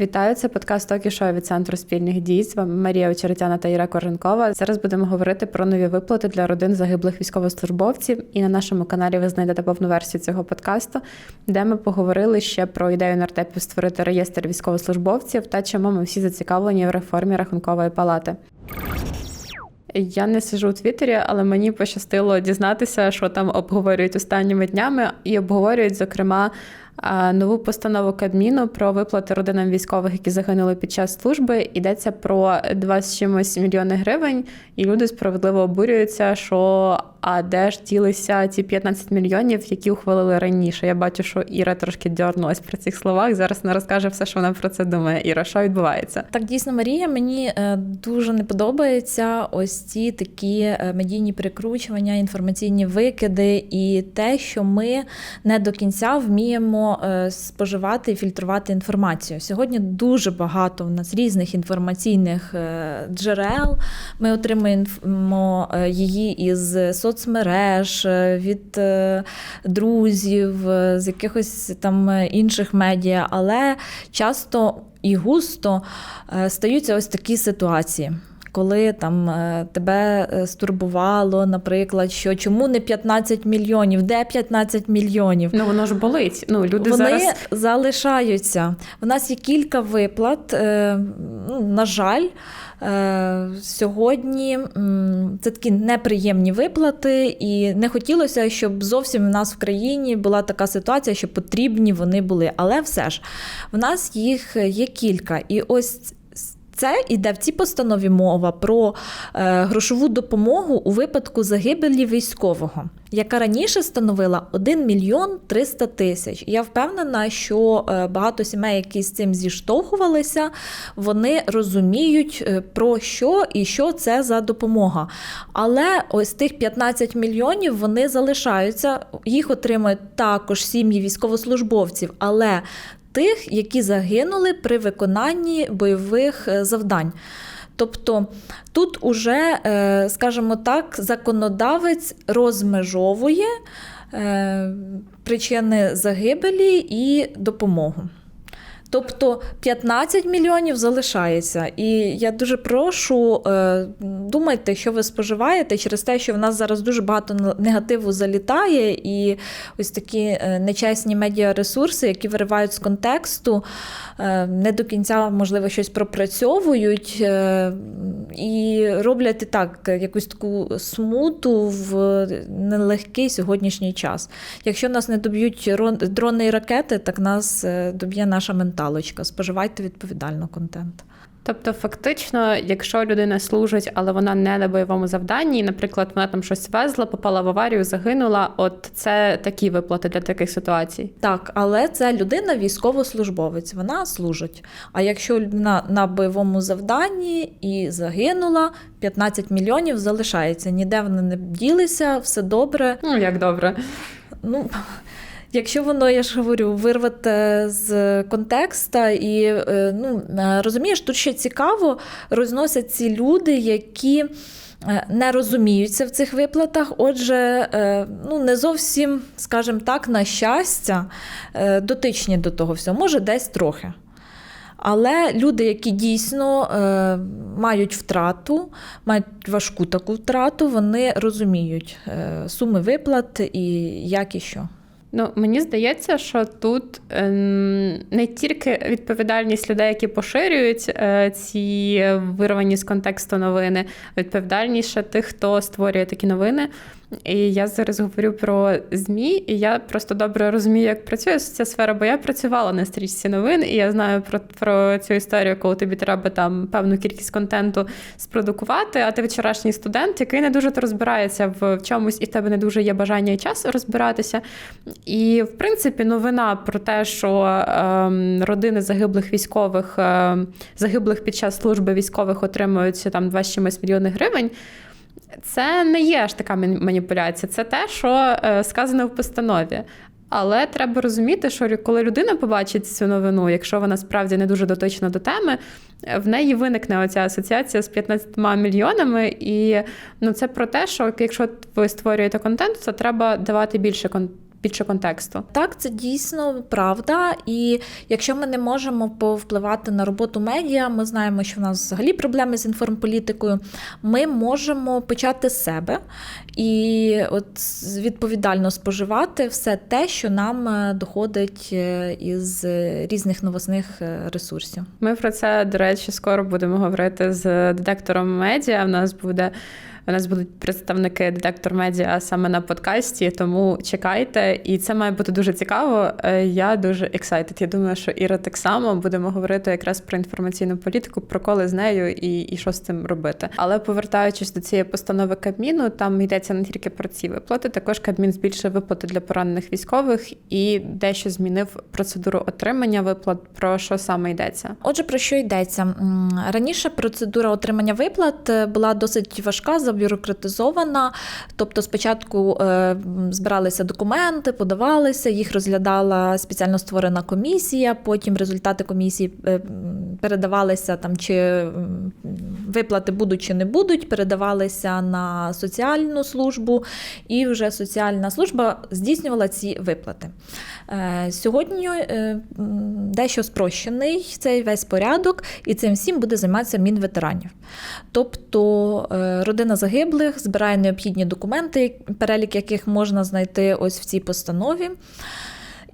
Вітаю, це подкаст «Токі Шоу» від центру спільних дій. З вами Марія Очеретяна та Іра Коренкова. Зараз будемо говорити про нові виплати для родин загиблих військовослужбовців. І на нашому каналі ви знайдете повну версію цього подкасту, де ми поговорили ще про ідею нардепів створити реєстр військовослужбовців та чому ми всі зацікавлені в реформі рахункової палати. Я не сижу у Твіттері, але мені пощастило дізнатися, що там обговорюють останніми днями, і обговорюють, зокрема, нову постанову Кабміну про виплати родинам військових, які загинули під час служби. Йдеться про 20 чимось мільйони гривень, і люди справедливо обурюються, що а де ж ділися ті 15 мільйонів, які ухвалили раніше. Я бачу, що Іра трошки дьорнулась при цих словах. Зараз не розкаже все, що вона про це думає. Іра, що відбувається? Так, дійсно, Марія, мені е, дуже не подобається ось ці такі е, медійні прикручування, інформаційні викиди і те, що ми не до кінця вміємо е, споживати і фільтрувати інформацію. Сьогодні дуже багато в нас різних інформаційних джерел. Ми отримуємо її із соцмереж, соцмереж, е, від е, друзів, е, з якихось там інших медіа, але часто і густо стаються ось такі ситуації. Коли там тебе стурбувало, наприклад, що чому не 15 мільйонів? Де 15 мільйонів? Ну воно ж болить. Ну люди Вони зараз залишаються. У нас є кілька виплат. Ну, на жаль. Е, сьогодні це такі неприємні виплати, і не хотілося, щоб зовсім в нас в країні була така ситуація, що потрібні вони були. Але все ж в нас їх є кілька. І ось це йде в цій постанові мова про е, грошову допомогу у випадку загибелі військового, яка раніше становила 1 мільйон 300 тисяч. Я впевнена, що е, багато сімей, які з цим зіштовхувалися, вони розуміють, е, про що і що це за допомога. Але ось тих 15 мільйонів вони залишаються, їх отримують також сім'ї військовослужбовців. Але тих, які загинули при виконанні бойових е, завдань. Тобто тут уже, е, скажімо так, законодавець розмежовує е, причини загибелі і допомогу. Тобто 15 мільйонів залишається. І я дуже прошу, е, думайте, що ви споживаєте через те, що в нас зараз дуже багато негативу залітає, і ось такі е, нечесні медіаресурси, які виривають з контексту, е, не до кінця, можливо, щось пропрацьовують і роблять і так якусь таку смуту в нелегкий сьогоднішній час. Якщо нас не доб'ють дрони і ракети, так нас доб'є наша ментальність менталочка. Споживайте відповідально контент. Тобто, фактично, якщо людина служить, але вона не на бойовому завданні, наприклад, вона там щось везла, попала в аварію, загинула. От це такі виплати для таких ситуацій. Так, але це людина військовослужбовець, вона служить. А якщо людина на бойовому завданні і загинула, 15 мільйонів залишається. Ніде вони не ділися, все добре. Ну як добре. Ну Якщо воно, я ж говорю, вирвати з контекста і е, ну, е, розумієш, тут ще цікаво розносять ці люди, які. Е, не розуміються в цих виплатах, отже, ну не зовсім, скажімо так, на щастя, дотичні до того всього, може, десь трохи. Але люди, які дійсно мають втрату, мають важку таку втрату, вони розуміють суми виплат і як і що. Ну, мені здається, що тут ем, не тільки відповідальність людей, які поширюють е, ці вирвані з контексту новини, відповідальність ще тих, хто створює такі новини. І я зараз говорю про ЗМІ, і я просто добре розумію, як працює ця сфера, бо я працювала на стрічці новин, і я знаю про про цю історію, коли тобі треба там певну кількість контенту спродукувати. А ти вчорашній студент, який не дуже розбирається в чомусь, і в тебе не дуже є бажання і час розбиратися. І в принципі, новина про те, що е, родини загиблих військових, е, загиблих під час служби військових отримують там 2 чимось мільйони гривень. Це не є аж така маніпуляція, це те, що е, сказано в постанові. Але треба розуміти, що коли людина побачить цю новину, якщо вона справді не дуже дотична до теми, в неї виникне оця асоціація з 15 мільйонами. І ну, це про те, що якщо ви створюєте контент, то треба давати більше більше контексту. Так, це дійсно правда. І якщо ми не можемо повпливати на роботу медіа, ми знаємо, що в нас взагалі проблеми з інформполітикою. Ми можемо почати з себе і от відповідально споживати все те, що нам е, доходить е, із різних новосних е, ресурсів. Ми про це, до речі, скоро будемо говорити з детектором медіа. У нас буде. У нас будуть представники детектор медіа саме на подкасті, тому чекайте, і це має бути дуже цікаво. Е, Я дуже excited. Я думаю, що Іра так само будемо говорити якраз про інформаційну політику, про коли з нею і, і що з цим робити. Але повертаючись до цієї постанови Кабміну, там йдеться не тільки про ці виплати. Також Кабмін збільшив виплати для поранених військових і дещо змінив процедуру отримання виплат. Про що саме йдеться? Отже, про що йдеться раніше? Процедура отримання виплат е, була досить важка, забюрократизована. Тобто, спочатку е, збиралися документи, подавалися, їх розглядала спеціально створена комісія. Потім результати комісії е, передавалися там, чи виплати будуть чи не будуть, передавалися на соціальну службу, і вже соціальна служба здійснювала ці виплати. Е, Сьогодні дещо спрощений цей весь порядок, і цим всім буде займатися Мінветеранів. Тобто родина загиблих збирає необхідні документи, перелік яких можна знайти ось в цій постанові.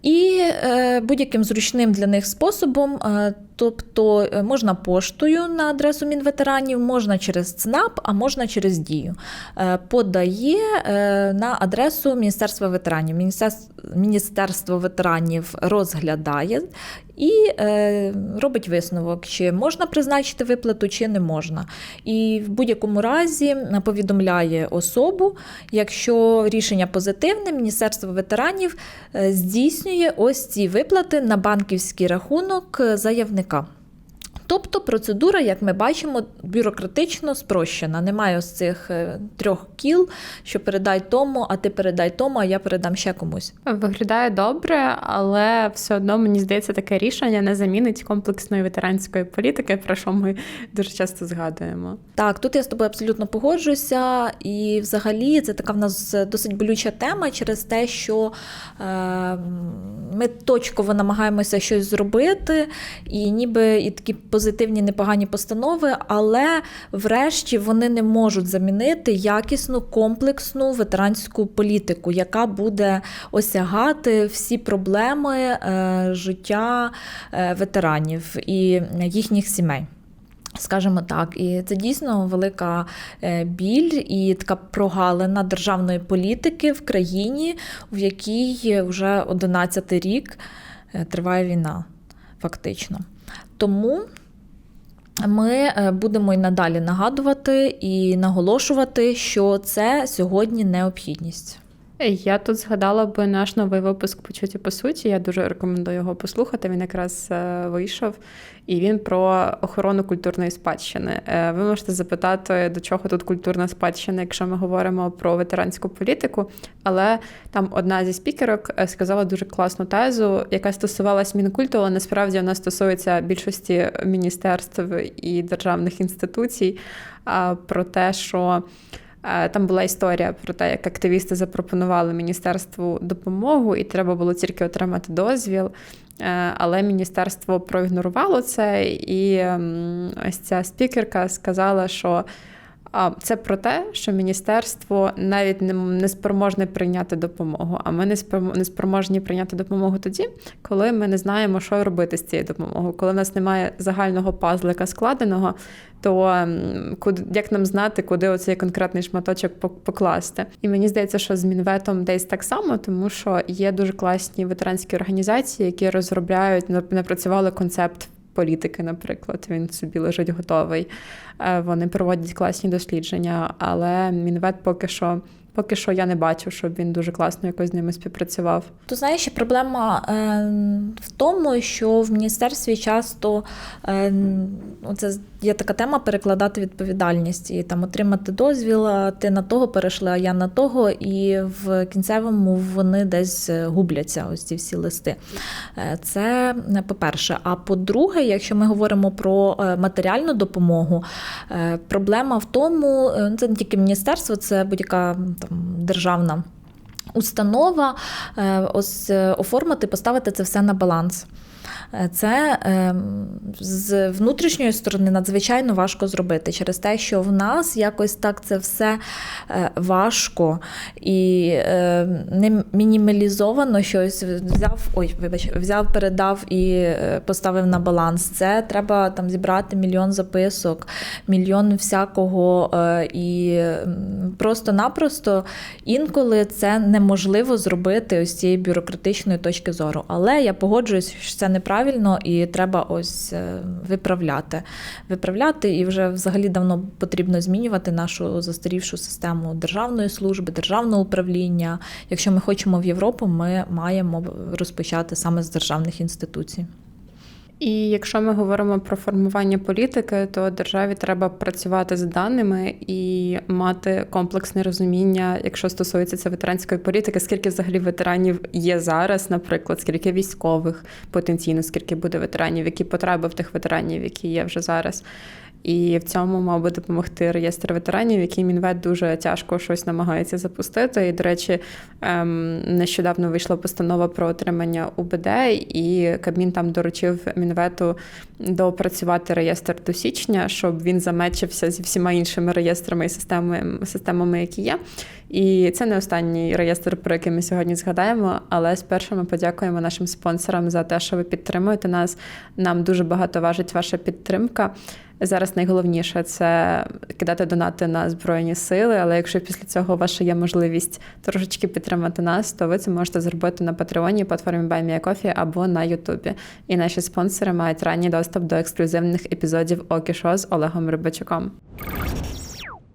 І е, будь-яким зручним для них способом, е, тобто е, можна поштою на адресу Мінветеранів, можна через ЦНАП, а можна через дію. Е, подає е, на адресу Міністерства ветеранів. Міністерство, ветеранів розглядає і робить висновок, чи можна призначити виплату, чи не можна. І в будь-якому разі повідомляє особу, якщо рішення позитивне, Міністерство ветеранів здійснює ось ці виплати на банківський рахунок е, заявника. Тобто процедура, як ми бачимо, бюрократично спрощена. Немає ось цих е, трьох кіл, що передай тому, а ти передай тому, а я передам ще комусь. Виглядає добре, але все одно мені здається, таке рішення не замінить комплексної ветеранської політики, про що ми дуже часто згадуємо. Так, тут я з тобою абсолютно погоджуюся. І взагалі це така в нас досить болюча тема через те, що е, ми точково намагаємося щось зробити, і ніби і такі позитивні, непогані постанови, але врешті вони не можуть замінити якісну комплексну ветеранську політику, яка буде осягати всі проблеми е, життя е, ветеранів і їхніх сімей. Скажімо так, і це дійсно велика е, біль і така прогалина державної політики в країні, в якій вже 11 рік триває війна, фактично. Тому ми е, будемо і надалі нагадувати і наголошувати, що це сьогодні необхідність. Я тут згадала би наш новий випуск «Почуті по суті. Я дуже рекомендую його послухати. Він якраз е, вийшов, і він про охорону культурної спадщини. Е, Ви можете запитати, до чого тут культурна спадщина, якщо ми говоримо про ветеранську політику. Але там одна зі спікерок е, сказала дуже класну тезу, яка стосувалась мінкульту, але насправді вона стосується більшості міністерств і державних інституцій. Про те, що Там була історія про те, як активісти запропонували міністерству допомогу, і треба було тільки отримати дозвіл. Е, Але міністерство проігнорувало це, і ем, ось ця спікерка сказала, що це про те, що міністерство навіть не, не спроможне прийняти допомогу. А ми не спро- не спроможні прийняти допомогу тоді, коли ми не знаємо, що робити з цією допомогою. Коли в нас немає загального пазлика складеного, то куди, як нам знати, куди оцей конкретний шматочок покласти? І мені здається, що з Мінветом десь так само, тому що є дуже класні ветеранські організації, які розробляють, напрацювали концепт. Політики, наприклад, він собі лежить готовий. Е, Вони проводять класні дослідження, але Мінвет поки що, поки що я не бачу, щоб він дуже класно якось з ними співпрацював. То знаєш, проблема е, в тому, що в міністерстві часто е, це є така тема перекладати відповідальність і там отримати дозвіл, а ти на того перейшли, а я на того, і в кінцевому вони десь губляться, ось ці всі листи. Е, Це е, по-перше. А по-друге, якщо ми говоримо про е, матеріальну допомогу, проблема в тому, е, це не тільки міністерство, це будь-яка там державна установа, е, ось е, оформити, поставити це все на баланс. Це е, з внутрішньої сторони надзвичайно важко зробити через те, що в нас якось так це все е, важко і е, не мінімалізовано щось взяв, ой, вибач, взяв, передав і е, поставив на баланс. Це треба там зібрати мільйон записок, мільйон всякого, е, і просто-напросто інколи це неможливо зробити ось цієї бюрократичної точки зору. Але я погоджуюсь, що це неправильно і треба ось е, виправляти. Виправляти і вже взагалі давно потрібно змінювати нашу застарівшу систему державної служби, державного управління. Якщо ми хочемо в Європу, ми маємо розпочати саме з державних інституцій. І якщо ми говоримо про формування політики, то державі треба працювати з даними і мати комплексне розуміння, якщо стосується це ветеранської політики, скільки взагалі ветеранів є зараз, наприклад, скільки військових потенційно, скільки буде ветеранів, які потреби в тих ветеранів, які є вже зараз. І в цьому мав би допомогти реєстр ветеранів, який Мінвет дуже тяжко щось намагається запустити. І, до речі, ем, нещодавно вийшла постанова про отримання УБД, і Кабмін там доручив Мінвету доопрацювати реєстр до січня, щоб він замечився зі всіма іншими реєстрами і системами, системами, які є. І це не останній реєстр, про який ми сьогодні згадаємо. Але спершу ми подякуємо нашим спонсорам за те, що ви підтримуєте нас. Нам дуже багато важить ваша підтримка. Зараз найголовніше це кидати донати на збройні сили. Але якщо після цього у вас є можливість трошечки підтримати нас, то ви це можете зробити на Патреоні, платформі Buy Me a Coffee або на Ютубі. І наші спонсори мають ранній доступ до ексклюзивних епізодів Окі Шо з Олегом Рибачуком.